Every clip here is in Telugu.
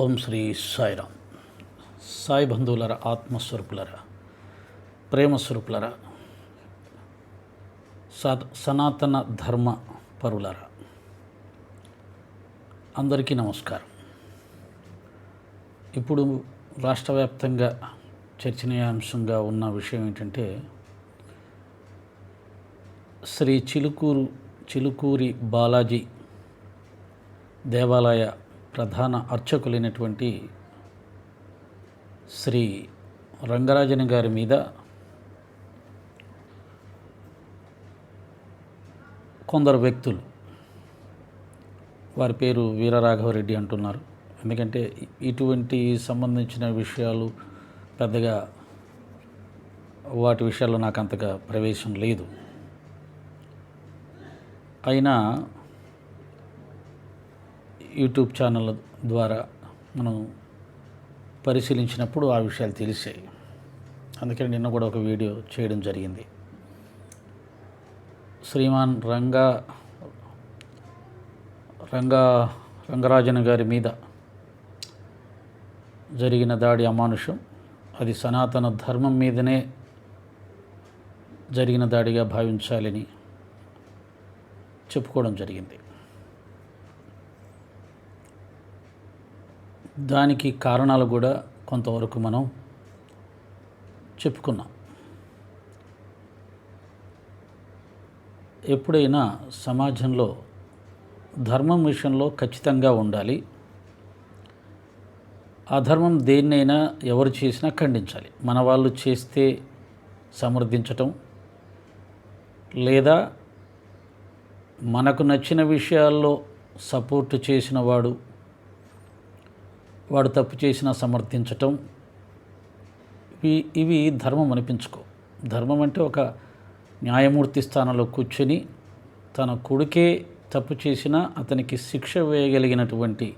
ఓం శ్రీ సాయిరామ్. సాయి బంధువులరా ఆత్మస్వరూపులరా ప్రేమస్వరూపులరా స సనాతన ధర్మ పరులరా అందరికీ నమస్కారం. ఇప్పుడు రాష్ట్ర వ్యాప్తంగా చర్చనీయాంశంగా ఉన్న విషయం ఏంటంటే శ్రీ చిలుకూరు చిలుకూరి బాలాజీ దేవాలయ ప్రధాన అర్చకులైనటువంటి శ్రీ రంగరాజన్ గారి మీద కొందరు వ్యక్తులు వారి పేరు వీరరాఘవరెడ్డి అంటున్నారు. ఎందుకంటే ఇటువంటి సంబంధించిన విషయాలు పెద్దగా వాటి విషయాల్లో నాకు అంతగా ప్రవేశం లేదు. అయినా యూట్యూబ్ ఛానల్ ద్వారా మనం పరిశీలించినప్పుడు ఆ విషయాలు తెలిసాయి. అందుకని నిన్న కూడా ఒక వీడియో చేయడం జరిగింది. శ్రీమాన్ రంగా రంగా రంగరాజన్ గారి మీద జరిగిన దాడి అమానుషం. అది సనాతన ధర్మం మీదనే జరిగిన దాడిగా భావించాలని చెప్పుకోవడం జరిగింది. దానికి కారణాలు కూడా కొంతవరకు మనం చెప్పుకున్నాం. ఎప్పుడైనా సమాజంలో ధర్మం విషయంలో ఖచ్చితంగా ఉండాలి. ఆ ధర్మం దేన్నైనా ఎవరు చేసినా ఖండించాలి. మన వాళ్ళు చేస్తే సమర్థించటం లేదా మనకు నచ్చిన విషయాల్లో సపోర్ట్ చేసిన వాడు వాడు తప్పు చేసినా సమర్థించటం. ఇవి ఇవి ధర్మం అనిపించుకో. ధర్మం అంటే ఒక న్యాయమూర్తి స్థానంలో కూర్చొని తన కొడుకే తప్పు చేసినా అతనికి శిక్ష వేయగలిగినటువంటి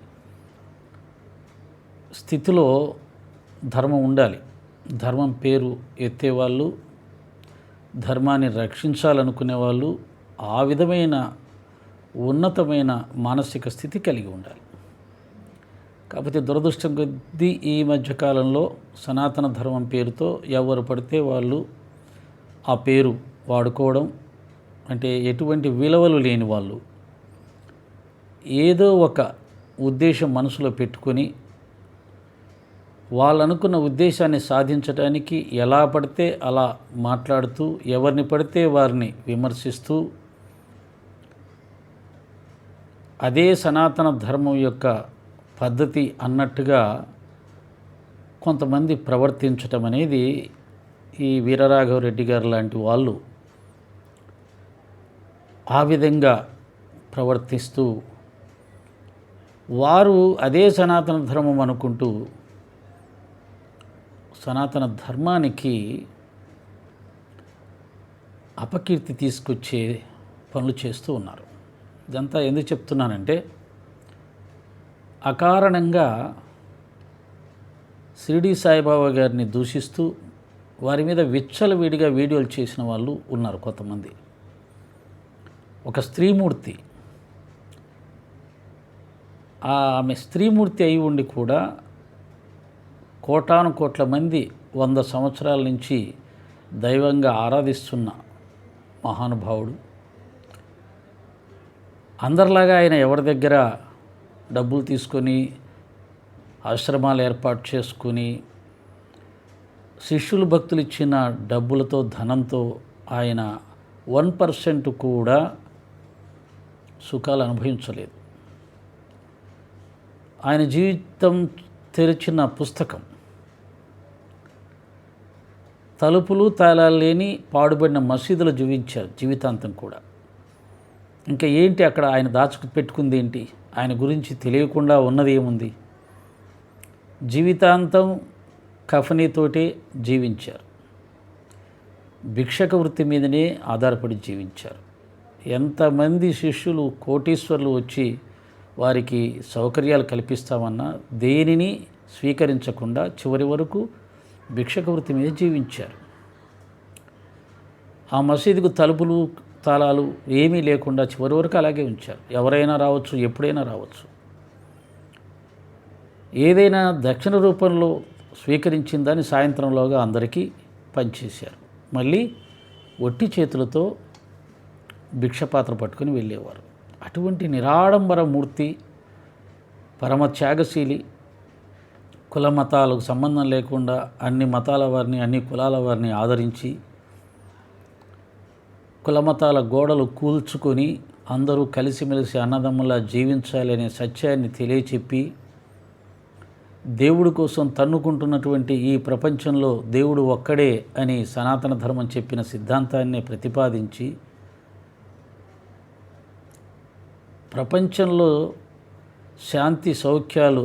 స్థితిలో ధర్మం ఉండాలి. ధర్మం పేరు ఎత్తేవాళ్ళు ధర్మాన్ని రక్షించాలనుకునే వాళ్ళు ఆ విధమైన ఉన్నతమైన మానసిక స్థితి కలిగి ఉండాలి. కాకపోతే దురదృష్టం కొద్దీ ఈ మధ్యకాలంలో సనాతన ధర్మం పేరుతో ఎవరు పడితే వాళ్ళు ఆ పేరు వాడుకోవడం అంటే ఎటువంటి విలువలు లేని వాళ్ళు ఏదో ఒక ఉద్దేశం మనసులో పెట్టుకొని వాళ్ళనుకున్న ఉద్దేశాన్ని సాధించడానికి ఎలా పడితే అలా మాట్లాడుతూ ఎవరిని పడితే వారిని విమర్శిస్తూ అదే సనాతన ధర్మం యొక్క పద్ధతి అన్నట్టుగా కొంతమంది ప్రవర్తించటం అనేది ఈ వీరరాఘవరెడ్డి గారు లాంటి వాళ్ళు ఆ విధంగా ప్రవర్తిస్తూ వారు అదే సనాతన ధర్మం అనుకుంటూ సనాతన ధర్మానికి అపకీర్తి తీసుకొచ్చే పనులు చేస్తూ ఉన్నారు. ఇదంతా ఎందుకు చెప్తున్నానంటే అకారణంగా షిరిడి సాయిబాబా గారిని దూషిస్తూ వారి మీద విచ్చలవిడిగా వీడియోలు చేసిన వాళ్ళు ఉన్నారు కొంతమంది. ఒక స్త్రీమూర్తి. ఆమె స్త్రీమూర్తి అయి ఉండి కూడా కోటాను కోట్ల మంది వంద సంవత్సరాల నుంచి దైవంగా ఆరాధిస్తున్న మహానుభావుడు. అందరిలాగా ఆయన ఎవరి దగ్గర డబ్బులు తీసుకొని ఆశ్రమాలు ఏర్పాటు చేసుకుని శిష్యులు భక్తులు ఇచ్చిన డబ్బులతో ధనంతో ఆయన వన్ పర్సెంట్ కూడా సుఖాలు అనుభవించలేదు. ఆయన జీవితం తెరిచిన పుస్తకం. తలుపులు తాళాలు లేని పాడుబడిన మసీదులు జీవించారు జీవితాంతం కూడా. ఇంకా ఏంటి అక్కడ ఆయన దాచుకు పెట్టుకుంది ఏంటి? ఆయన గురించి తెలియకుండా ఉన్నది ఏముంది? జీవితాంతం కఫనీతోటే జీవించారు. భిక్షక వృత్తి మీదనే ఆధారపడి జీవించారు. ఎంతమంది శిష్యులు కోటీశ్వర్లు వచ్చి వారికి సౌకర్యాలు కల్పిస్తామన్నా దేనిని స్వీకరించకుండా చివరి వరకు భిక్షక వృత్తి మీద జీవించారు. ఆ మసీదుకు తలుపులు తాళాలు ఏమీ లేకుండా చివరి వరకు అలాగే ఉంచారు. ఎవరైనా రావచ్చు ఎప్పుడైనా రావచ్చు. ఏదైనా దక్షిణ రూపంలో స్వీకరించిందని సాయంత్రంలోగా అందరికీ పనిచేశారు మళ్ళీ ఒట్టి చేతులతో భిక్షపాత్ర పట్టుకుని వెళ్ళేవారు. అటువంటి నిరాడంబర మూర్తి పరమ త్యాగశీలి కుల మతాలకు సంబంధం లేకుండా అన్ని మతాల వారిని అన్ని కులాల వారిని ఆదరించి కులమతాల గోడలు కూల్చుకొని అందరూ కలిసిమెలిసి అన్నదమ్ములా జీవించాలనే సత్యాన్ని తెలియచెప్పి దేవుడి కోసం తన్నుకుంటున్నటువంటి ఈ ప్రపంచంలో దేవుడు ఒక్కడే అని సనాతన ధర్మం చెప్పిన సిద్ధాంతాన్ని ప్రతిపాదించి ప్రపంచంలో శాంతి సౌఖ్యాలు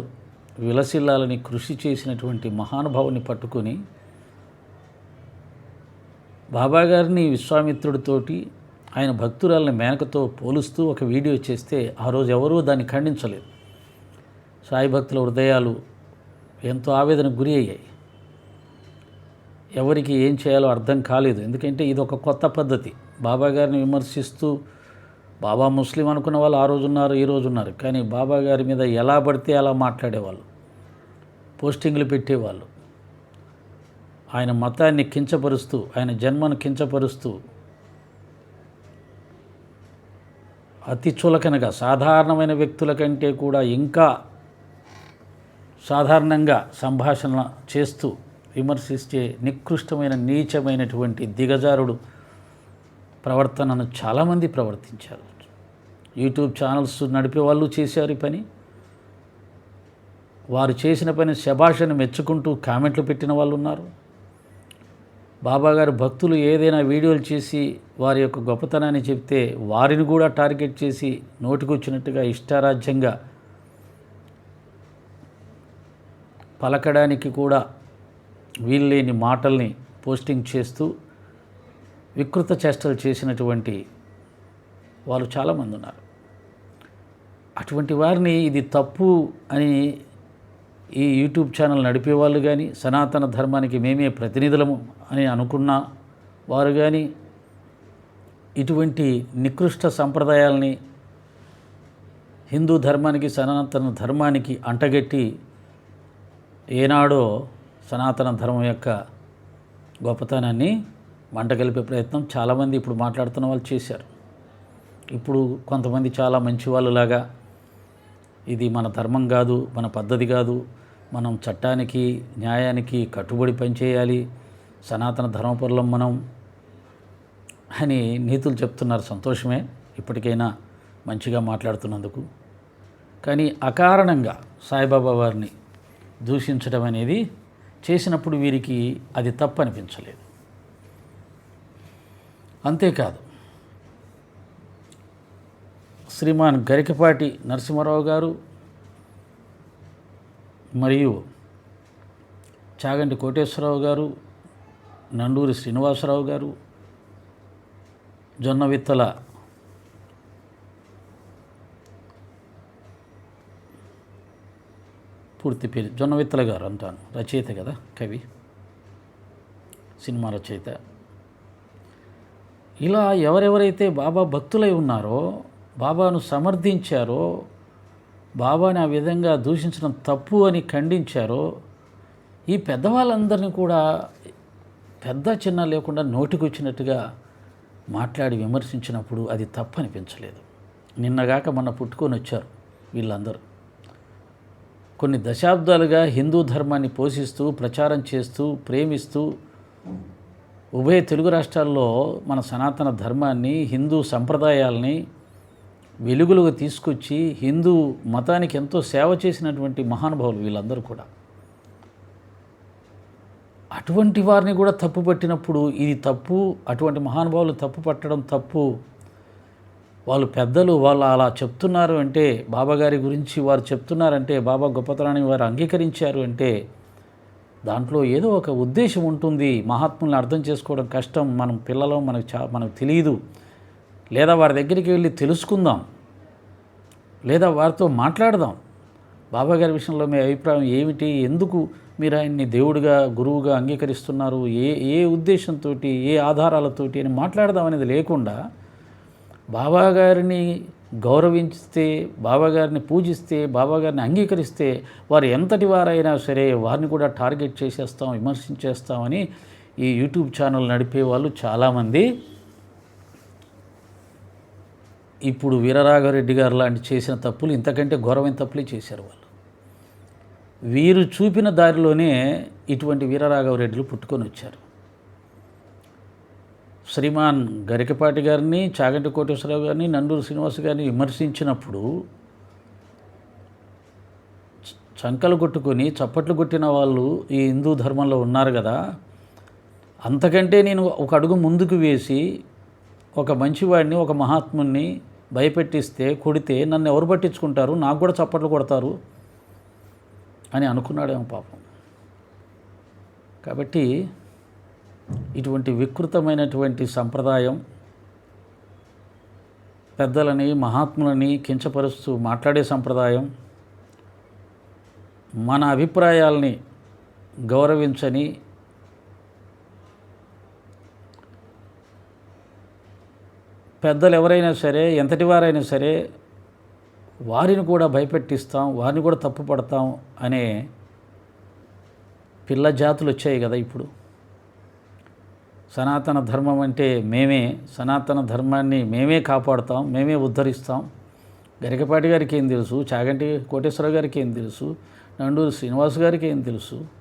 విలసిల్లాలని కృషి చేసినటువంటి మహానుభావుని పట్టుకొని బాబా గారిని విశ్వామిత్రుడితోటి ఆయన భక్తురాలని మేనకతో పోలుస్తూ ఒక వీడియో చేస్తే ఆ రోజు ఎవరూ దాన్ని ఖండించలేదు. సాయి భక్తుల హృదయాలు ఎంతో ఆవేదనకు గురి అయ్యాయి. ఎవరికి ఏం చేయాలో అర్థం కాలేదు. ఎందుకంటే ఇది ఒక కొత్త పద్ధతి. బాబా గారిని విమర్శిస్తూ బాబా ముస్లిం అనుకున్న వాళ్ళు ఆ రోజు ఉన్నారు ఈ రోజు ఉన్నారు. కానీ బాబా గారి మీద ఎలా పడితే అలా మాట్లాడేవాళ్ళు. పోస్టింగ్లు పెట్టేవాళ్ళు. ఆయన మతాన్ని కించపరుస్తూ ఆయన జన్మను కించపరుస్తూ అతి చులకనగా సాధారణమైన వ్యక్తుల కంటే కూడా ఇంకా సాధారణంగా సంభాషణ చేస్తూ విమర్శిస్తే నికృష్టమైన నీచమైనటువంటి దిగజారుడు ప్రవర్తనను చాలామంది ప్రవర్తించారు. యూట్యూబ్ ఛానల్స్ నడిపే వాళ్ళు చేశారు ఈ పని. వారు చేసిన పని శభాషను మెచ్చుకుంటూ కామెంట్లు పెట్టిన వాళ్ళు ఉన్నారు బాబాగారు భక్తులు ఏదైనా వీడియోలు చేసి వారి యొక్క గొప్పతనాన్ని చెప్తే వారిని కూడా టార్గెట్ చేసి నోటికొచ్చినట్టుగా ఇష్టారాజ్యంగా పలకడానికి కూడా వీల్లేని మాటల్ని పోస్టింగ్ చేస్తూ వికృత చేష్టలు చేసినటువంటి వాళ్ళు చాలామంది ఉన్నారు. అటువంటి వారిని ఇది తప్పు అని ఈ యూట్యూబ్ ఛానల్ నడిపే వాళ్ళు కానీ సనాతన ధర్మానికి మేమే ప్రతినిధులము అని అనుకున్న వారు కానీ ఇటువంటి నికృష్ట సంప్రదాయాల్ని హిందూ ధర్మానికి సనాతన ధర్మానికి అంటగట్టి ఏనాడో సనాతన ధర్మం యొక్క గొప్పతనాన్ని మంటగలిపే ప్రయత్నం చాలామంది ఇప్పుడు మాట్లాడుతున్న వాళ్ళు చేశారు. ఇప్పుడు కొంతమంది చాలా మంచి వాళ్ళులాగా ఇది మన ధర్మం కాదు మన పద్ధతి కాదు మనం చట్టానికి న్యాయానికి కట్టుబడి పనిచేయాలి సనాతన ధర్మపరులం మనం అని నీతులు చెప్తున్నారు సంతోషమే. ఇప్పటికైనా మంచిగా మాట్లాడుతున్నందుకు. కానీ అకారణంగా సాయిబాబా వారిని దూషించడం అనేది చేసినప్పుడు వీరికి అది తప్పు అనిపించలేదు అంతేకాదు శ్రీమాన్ గరికపాటి నరసింహారావు గారు మరియు చాగంటి కోటేశ్వరరావు గారు నండూరి శ్రీనివాసరావు గారు జొన్నవిత్తల పూర్తి పేరు జొన్నవిత్తల గారు అంటాను రచయిత కదా కవి సినిమా రచయిత. ఇలా ఎవరెవరైతే బాబా భక్తులై ఉన్నారో బాబాను సమర్థించారో బాబాని ఆ విధంగా దూషించడం తప్పు అని ఖండించారో ఈ పెద్దవాళ్ళందరినీ కూడా పెద్ద చిన్న లేకుండా నోటికొచ్చినట్టుగా మాట్లాడి విమర్శించినప్పుడు అది తప్పనిపించలేదు. నిన్నగాక మొన్న పుట్టుకొని వచ్చారు వీళ్ళందరూ. కొన్ని దశాబ్దాలుగా హిందూ ధర్మాన్ని పోషిస్తూ ప్రచారం చేస్తూ ప్రేమిస్తూ ఉభయ తెలుగు రాష్ట్రాల్లో మన సనాతన ధర్మాన్ని హిందూ సంప్రదాయాల్ని వెలుగులుగా తీసుకొచ్చి హిందూ మతానికి ఎంతో సేవ చేసినటువంటి మహానుభావులు వీళ్ళందరూ కూడా. అటువంటి వారిని కూడా తప్పు పట్టినప్పుడు ఇది తప్పు అటువంటి మహానుభావులు తప్పు పట్టడం తప్పు వాళ్ళు పెద్దలు వాళ్ళు అలా చెప్తున్నారు అంటే బాబా గారి గురించి వారు చెప్తున్నారంటే బాబా గొప్పతనాన్ని వారు అంగీకరించారు అంటే దాంట్లో ఏదో ఒక ఉద్దేశం ఉంటుంది. మహాత్ముల్ని అర్థం చేసుకోవడం కష్టం మనం పిల్లలు మనకు చా మనకు తెలియదు. లేదా వారి దగ్గరికి వెళ్ళి తెలుసుకుందాం లేదా వారితో మాట్లాడదాం. బాబా గారి విషయంలో మీ అభిప్రాయం ఏమిటి? ఎందుకు మీరు ఆయన్ని దేవుడిగా గురువుగా అంగీకరిస్తున్నారు? ఏ ఏ ఉద్దేశంతో ఏ ఆధారాలతోటి అని మాట్లాడదాం అనేది లేకుండా బాబాగారిని గౌరవించితే బాబాగారిని పూజిస్తే బాబాగారిని అంగీకరిస్తే వారు ఎంతటి వారైనా సరే వారిని కూడా టార్గెట్ చేసేస్తాం విమర్శించేస్తామని ఈ యూట్యూబ్ ఛానల్ నడిపే వాళ్ళు చాలామంది ఇప్పుడు వీరరాఘవరెడ్డి గారు లాంటి చేసిన తప్పులు ఇంతకంటే ఘోరమైన తప్పులే చేశారు వాళ్ళు. వీరు చూపిన దారిలోనే ఇటువంటి వీరరాఘవరెడ్డిలు పుట్టుకొని వచ్చారు. శ్రీమాన్ గరికపాటి గారిని చాగంటి కోటేశ్వరరావు గారిని నండూరు శ్రీనివాస్ గారిని విమర్శించినప్పుడు చంకలు కొట్టుకొని చప్పట్లు కొట్టిన వాళ్ళు ఈ హిందూ ధర్మంలో ఉన్నారు కదా. అంతకంటే నేను ఒక అడుగు ముందుకు వేసి ఒక మంచివాడిని ఒక మహాత్ముని భయపెట్టిస్తే కొడితే నన్ను ఎవరు పట్టించుకుంటారు? నాకు కూడా చప్పట్లు కొడతారు అని అనుకున్నాడేమో పాపం. కాబట్టి ఇటువంటి వికృతమైనటువంటి సంప్రదాయం పెద్దలని మహాత్ములని కించపరుస్తూ మాట్లాడే సంప్రదాయం మన అభిప్రాయాల్ని గౌరవించని పెద్దలు ఎవరైనా సరే ఎంతటి వారైనా సరే వారిని కూడా భయపెట్టిస్తాం వారిని కూడా తప్పు పడతాం అనే పిల్ల జాతులు వచ్చాయి కదా ఇప్పుడు. సనాతన ధర్మం అంటే మేమే సనాతన ధర్మాన్ని మేమే కాపాడుతాం మేమే ఉద్ధరిస్తాం. గరికపాటి గారికి ఏం తెలుసు? చాగంటి కోటేశ్వరరావు గారికి ఏం తెలుసు? నండూరు శ్రీనివాస్ గారికి ఏం తెలుసు?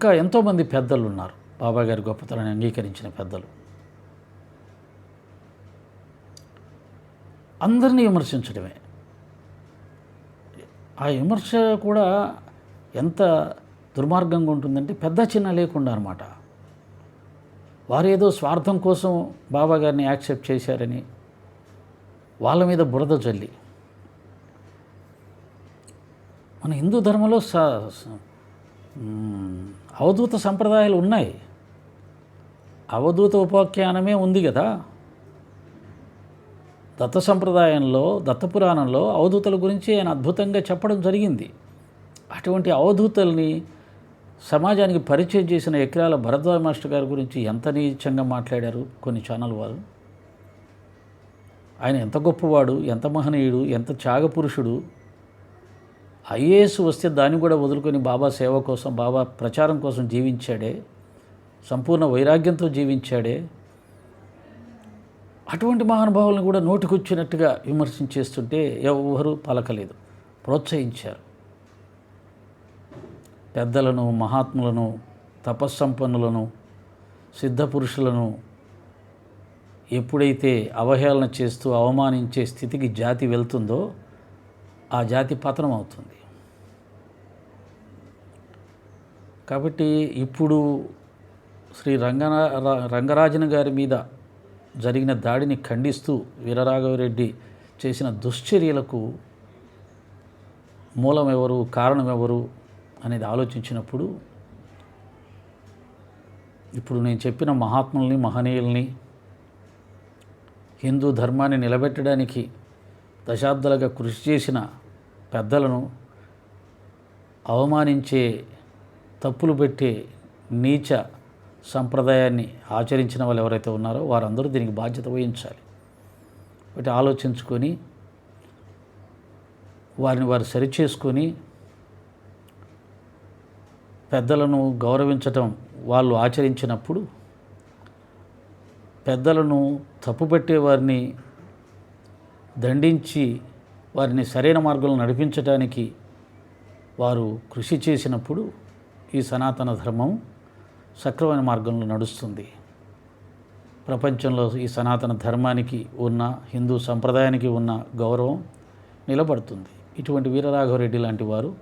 ఇంకా ఎంతోమంది పెద్దలు ఉన్నారు బాబా గారి గొప్పతనాన్ని అంగీకరించిన పెద్దలు. అందరినీ విమర్శించడమే. ఆ విమర్శ కూడా ఎంత దుర్మార్గంగా ఉంటుందంటే పెద్ద చిన్న లేకుండా అనమాట వారు ఏదో స్వార్థం కోసం బాబా గారిని యాక్సెప్ట్ చేశారని వాళ్ళ మీద బురద జల్లి. మన హిందూ ధర్మంలో స అవధూత సంప్రదాయాలు ఉన్నాయి. అవధూత ఉపాఖ్యానమే ఉంది కదా. దత్త సంప్రదాయంలో దత్తపురాణంలో అవధూతల గురించి ఆయన అద్భుతంగా చెప్పడం జరిగింది. అటువంటి అవధూతల్ని సమాజానికి పరిచయం చేసిన ఎకరాల భరద్వాజ మాస్టర్ గారి గురించి ఎంత నీచంగా మాట్లాడారు కొన్ని ఛానల్ వారు. ఆయన ఎంత గొప్పవాడు ఎంత మహనీయుడు ఎంత త్యాగపురుషుడు ఐఏఎస్ వస్తే దాన్ని కూడా వదులుకొని బాబా సేవ కోసం బాబా ప్రచారం కోసం జీవించాడే సంపూర్ణ వైరాగ్యంతో జీవించాడే. అటువంటి మహానుభావులను కూడా నోటికొచ్చినట్టుగా విమర్శించేస్తుంటే ఎవరు పలకలేదు ప్రోత్సహించారు. పెద్దలను మహాత్ములను తపస్సంపన్నులను సిద్ధపురుషులను ఎప్పుడైతే అవహేళన చేస్తూ అవమానించే స్థితికి జాతి వెళ్తుందో ఆ జాతి పతనం అవుతుంది. కాబట్టి ఇప్పుడు శ్రీ రంగనా ర- రంగరాజన్ గారి మీద జరిగిన దాడిని ఖండిస్తూ వీరరాఘవరెడ్డి చేసిన దుశ్చర్యలకు మూలం ఎవరు కారణం ఎవరు అనేది ఆలోచించినప్పుడు ఇప్పుడు నేను చెప్పిన మహాత్ముల్ని మహనీయుల్ని హిందూ ధర్మాన్ని నిలబెట్టడానికి దశాబ్దాలుగా కృషి చేసిన పెద్దలను అవమానించే తప్పులు పెట్టే నీచ సంప్రదాయాన్ని ఆచరించిన వాళ్ళు ఎవరైతే ఉన్నారో వారందరూ దీనికి బాధ్యత వహించాలి. ఒకటి ఆలోచించుకొని వారిని వారు సరిచేసుకొని పెద్దలను గౌరవించటం వాళ్ళు ఆచరించినప్పుడు పెద్దలను తప్పుపెట్టే వారిని దండించి వారిని సరైన మార్గంలో నడిపించడానికి వారు కృషి చేసినప్పుడు ఈ సనాతన ధర్మం సక్రమైన మార్గంలో నడుస్తుంది. ప్రపంచంలో ఈ సనాతన ధర్మానికి ఉన్న హిందూ సంప్రదాయానికి ఉన్న గౌరవం నిలబడుతుంది. ఇటువంటి వీరరాఘవరెడ్డి లాంటి వారు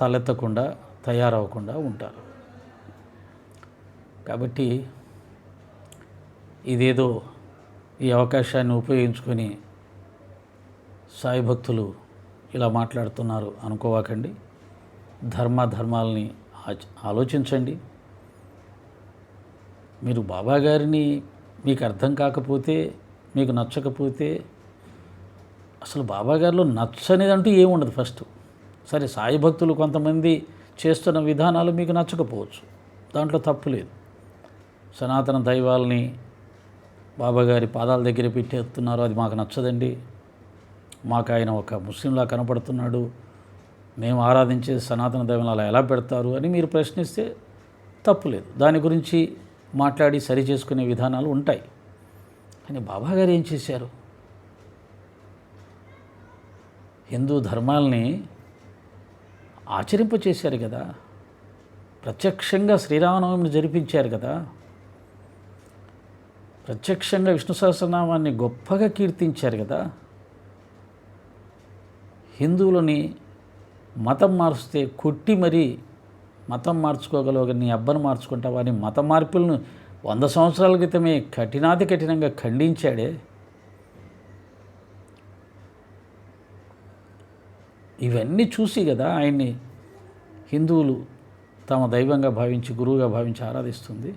తలెత్తకుండా తయారవకుండా ఉంటారు. కాబట్టి ఇదేదో ఈ అవకాశాన్ని ఉపయోగించుకొని సాయి భక్తులు ఇలా మాట్లాడుతున్నారు అనుకోవాకండి. ధర్మ ధర్మాలని ఆలోచించండి. మీరు బాబా గారిని మీకు అర్థం కాకపోతే మీకు నచ్చకపోతే అసలు బాబా గారిలో నచ్చనిదంటూ ఏముండదు ఫస్ట్. సరే సాయి భక్తులు కొంతమంది చేస్తున్న విధానాలు మీకు నచ్చకపోవచ్చు. దాంట్లో తప్పు లేదు. సనాతన దైవాల్ని బాబాగారి పాదాల దగ్గర పెట్టేస్తున్నారు. అది మాకు నచ్చదండి. మాకు ఆయన ఒక ముస్లింలా కనపడుతున్నాడు. మేము ఆరాధించే సనాతన దైవం అలా ఎలా పెడతారు అని మీరు ప్రశ్నిస్తే తప్పులేదు. దాని గురించి మాట్లాడి సరి చేసుకునే విధానాలు ఉంటాయి. కానీ బాబాగారు ఏం చేశారు? హిందూ ధర్మాల్ని ఆచరింపచేశారు కదా. ప్రత్యక్షంగా శ్రీరామనవమిని జరిపించారు కదా. ప్రత్యక్షంగా విష్ణు సహస్రనామాన్ని గొప్పగా కీర్తించారు కదా. హిందువులని మతం మారుస్తే కొట్టి మరీ మతం మార్చుకోగలవు నీ అబ్బను మార్చుకుంటావా అని మత మార్పులను వంద సంవత్సరాల క్రితమే కఠినాతి కఠినంగా ఖండించాడే. ఇవన్నీ చూసి కదా ఆయన్ని హిందువులు తమ దైవంగా భావించి గురువుగా భావించి ఆరాధిస్తుంది.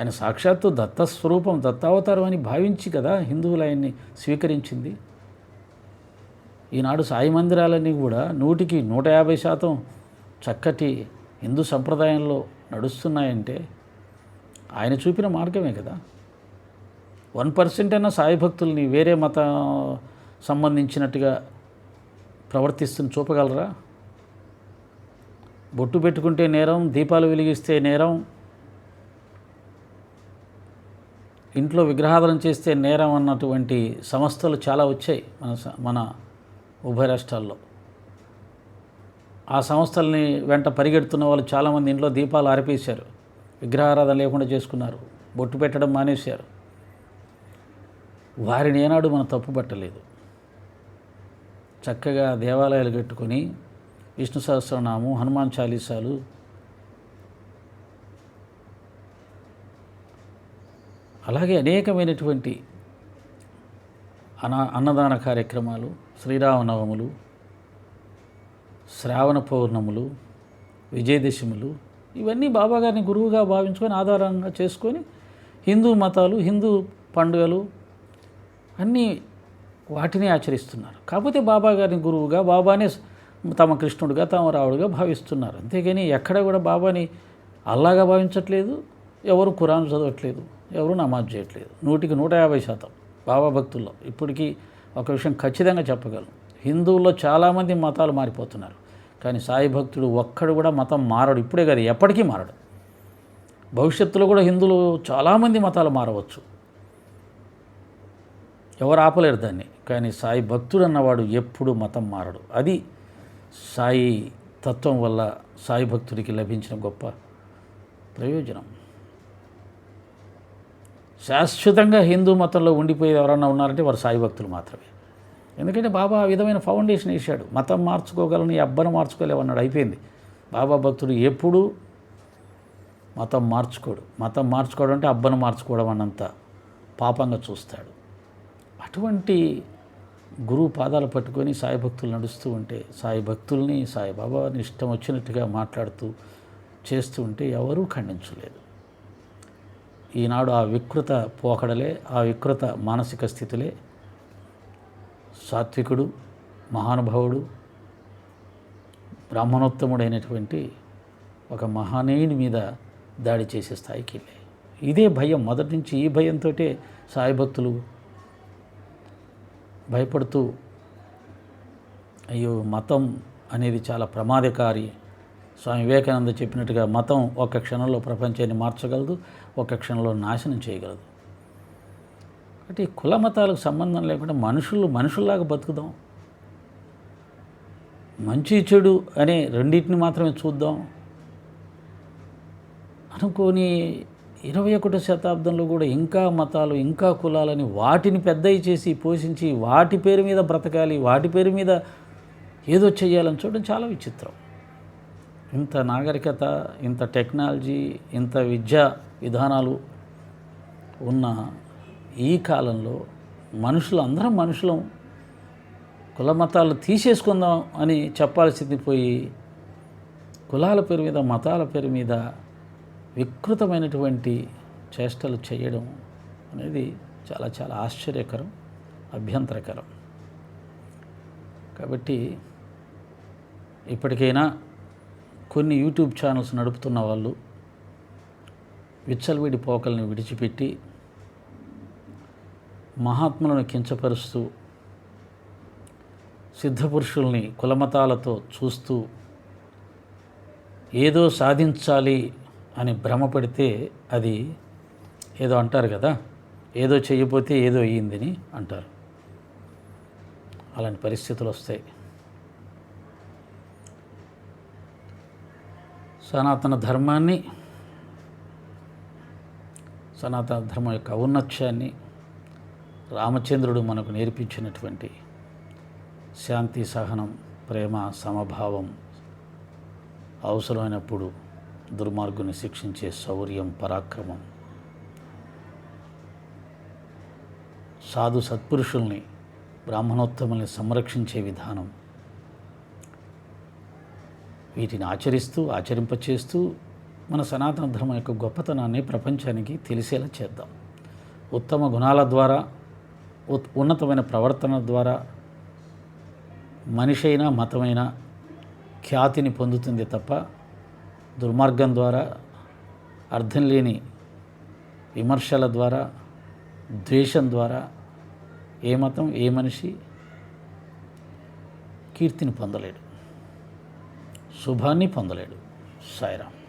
ఆయన సాక్షాత్తు దత్తస్వరూపం దత్తావతారం అని భావించి కదా హిందువులు ఆయన్ని స్వీకరించింది. ఈనాడు సాయి మందిరాలన్నీ కూడా నూటికి నూట యాభై శాతం చక్కటి హిందూ సంప్రదాయంలో నడుస్తున్నాయంటే ఆయన చూపిన మార్గమే కదా. వన్ పర్సెంట్ అయినా సాయి భక్తుల్ని వేరే మత సంబంధించినట్టుగా ప్రవర్తిస్తుంది చూపగలరా? బొట్టు పెట్టుకుంటే నేరం దీపాలు వెలిగిస్తే నేరం ఇంట్లో విగ్రహాధనం చేస్తే నేరం అన్నటువంటి సంస్థలు చాలా వచ్చాయి మన మన ఉభయ రాష్ట్రాల్లో. ఆ సంస్థల్ని వెంట పరిగెడుతున్న వాళ్ళు చాలామంది ఇంట్లో దీపాలు ఆరిపేశారు. విగ్రహారాధన లేకుండా చేసుకున్నారు. బొట్టు పెట్టడం మానేశారు. వారిని ఏనాడు మనం తప్పు పట్టలేదు. చక్కగా దేవాలయాలు కట్టుకొని విష్ణు సహస్రనామం హనుమాన్ చాలీసాలు అలాగే అనేకమైనటువంటి అనా అన్నదాన కార్యక్రమాలు శ్రీరామనవములు శ్రావణ పౌర్ణములు విజయదశములు ఇవన్నీ బాబాగారిని గురువుగా భావించుకొని ఆధారంగా చేసుకొని హిందూ మతాలు హిందూ పండుగలు అన్నీ వాటిని ఆచరిస్తున్నారు. కాకపోతే బాబా గారిని గురువుగా బాబానే తమ కృష్ణుడిగా తమ రావుడిగా భావిస్తున్నారు. అంతేగాని ఎక్కడ కూడా బాబాని అల్లాగా భావించట్లేదు ఎవరు ఖురాన్ చదవట్లేదు. ఎవరు నమాజ్ చేయట్లేదు. నూటికి నూట యాభై శాతం బాబా భక్తుల్లో. ఇప్పటికీ ఒక విషయం ఖచ్చితంగా చెప్పగలను. హిందువుల్లో చాలామంది మతాలు మారిపోతున్నారు. కానీ సాయి భక్తుడు ఒక్కడు కూడా మతం మారడు. ఇప్పుడే కాదు ఎప్పటికీ మారడు. భవిష్యత్తులో కూడా హిందువులు చాలామంది మతాలు మారవచ్చు. ఎవరు ఆపలేరు దాన్ని. కానీ సాయి భక్తుడు అన్నవాడు ఎప్పుడు మతం మారడు. అది సాయి తత్వం వల్ల సాయి భక్తుడికి లభించిన గొప్ప ప్రయోజనం. శాశ్వతంగా హిందూ మతంలో ఉండిపోయేది ఎవరన్నా ఉన్నారంటే వారు సాయి భక్తులు మాత్రమే. ఎందుకంటే బాబా ఆ విధమైన ఫౌండేషన్ వేశాడు. మతం మార్చుకోగలను అబ్బను మార్చుకోలేవన్నాడు. అయిపోయింది. బాబా భక్తుడు ఎప్పుడూ మతం మార్చుకోడు. మతం మార్చుకోవడం అంటే అబ్బను మార్చుకోవడం అన్నంత పాపంగా చూస్తాడు. అటువంటి గురువు పాదాలు పట్టుకొని సాయి భక్తులు నడుస్తూ ఉంటే సాయి భక్తుల్ని సాయిబాబాని ఇష్టం వచ్చినట్టుగా మాట్లాడుతూ చేస్తూ ఉంటే ఎవరూ ఖండించలేదు. ఈనాడు ఆ వికృత పోకడలే ఆ వికృత మానసిక స్థితులే. సాత్వికుడు మహానుభావుడు బ్రాహ్మణోత్తముడైనటువంటి ఒక మహానీయుని మీద దాడి చేసే స్థాయికి వెళ్ళాయి. ఇదే భయం మొదటి నుంచి ఈ భయంతో సాయి భక్తులు భయపడుతూ అయ్యో మతం అనేది చాలా ప్రమాదకారి స్వామి వివేకానంద చెప్పినట్టుగా మతం ఒక క్షణంలో ప్రపంచాన్ని మార్చగలదు ఒక క్షణంలో నాశనం చేయగలదు. అంటే కుల మతాలకు సంబంధం లేకుండా మనుషులు మనుషుల్లాగా బతుకుదాం. మంచి చెడు అనే రెండింటిని మాత్రమే చూద్దాం. అనుకోని ఇరవై ఒకటో శతాబ్దంలో కూడా ఇంకా మతాలు ఇంకా కులాలని వాటిని పెద్దవి చేసి పోషించి వాటి పేరు మీద బ్రతకాలి వాటి పేరు మీద ఏదో చేయాలని చూడడం చాలా విచిత్రం. ఇంత నాగరికత ఇంత టెక్నాలజీ ఇంత విద్యా విధానాలు ఉన్న ఈ కాలంలో మనుషులు అందరం మనుషులం. కుల మతాలు తీసేసుకుందాం అని చెప్పాల్సింది పోయి కులాల పేరు మీద మతాల పేరు మీద వికృతమైనటువంటి చేష్టలు చేయడం అనేది చాలా చాలా ఆశ్చర్యకరం అభ్యంతరకరం. కాబట్టి ఇప్పటికైనా కొన్ని యూట్యూబ్ ఛానల్స్ నడుపుతున్న వాళ్ళు విచ్చలవిడి పోకల్ని విడిచిపెట్టి మహాత్ములను కించపరుస్తూ సిద్ధపురుషుల్ని కులమతాలతో చూస్తూ ఏదో సాధించాలి అని భ్రమపడితే అది ఏదో అంటారు కదా ఏదో చెయ్యపోతే ఏదో అయ్యిందని అంటారు. అలాంటి పరిస్థితులు వస్తాయి. సనాతన ధర్మాన్ని సనాతన ధర్మం యొక్క ఔన్నత్యాన్ని రామచంద్రుడు మనకు నేర్పించినటువంటి శాంతి సహనం ప్రేమ సమభావం అవసరమైనప్పుడు దుర్మార్గుని శిక్షించే శౌర్యం పరాక్రమం. సాధు సత్పురుషుల్ని బ్రాహ్మణోత్తముల్ని సంరక్షించే విధానం వీటిని ఆచరిస్తూ ఆచరింపచేస్తూ మన సనాతన ధర్మం యొక్క గొప్పతనాన్ని ప్రపంచానికి తెలిసేలా చేద్దాం. ఉత్తమ గుణాల ద్వారా ఉత్- ఉన్నతమైన ప్రవర్తన ద్వారా మనిషి అయినా మతమైనా ఖ్యాతిని పొందుతుంది తప్ప దుర్మార్గం ద్వారా అర్థం లేని విమర్శల ద్వారా ద్వేషం ద్వారా ఏ మతం ఏ మనిషి కీర్తిని పొందలేడు. శుభాన్ని పొందలేడు. సాయిరామ్.